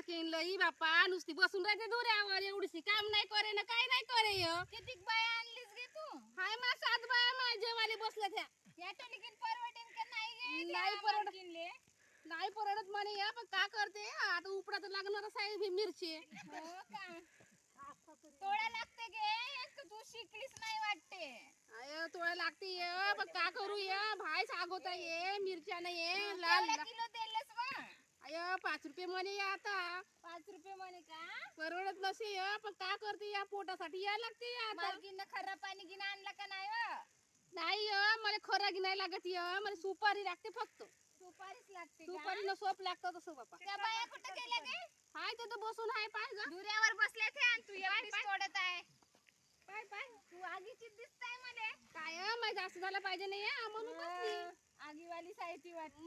मालकीन लई बापा नुसती बसून राहते दुऱ्यावर एवढीशी काम नाही करे ना काय नाही करे य. किती बाया आणलीस गे तू? हाय मा सात बाया माझ्या वाले बसल्या त्या. या टनिकीन परवडेन का नाही गे? नाही परवडत. मालकीणले? नाही परवडत म्हणे या पण का करते? आता उपडा तर लागणारच आहे ही मिरची. हो का? तोडा लागते गे एक तू शिकलीस नाही वाटते. आय तोळा लागते ये पण का करू ये भाई सागवता ये मिरच्या नाही ये लाल किलो पाच रुपये म्हणे या आता. पाच रुपये म्हणे का? परवडत नसे य पण का करते या पोटासाठी? या लागते या आता. मालकीनं खरा पाणी गिन आणला का नाही व नाही य मला खरा नाही लागत य मला सुपारी लागते फक्त. सुपारीच लागते का? सुपारी न सोप लागतं तसं बापा त्या बाया कुठं गेल्या गे हाय तिथं बसून हाय पाय ग. दुऱ्यावर बसले ते आणि तू एकटीच तोडत आहे. पाय पाय. तू आगीची दिसताय मले काय माहिती जास्त झालं पाहिजे नाही हा, म्हणून बसली. आगीवाली साहिती वाटते.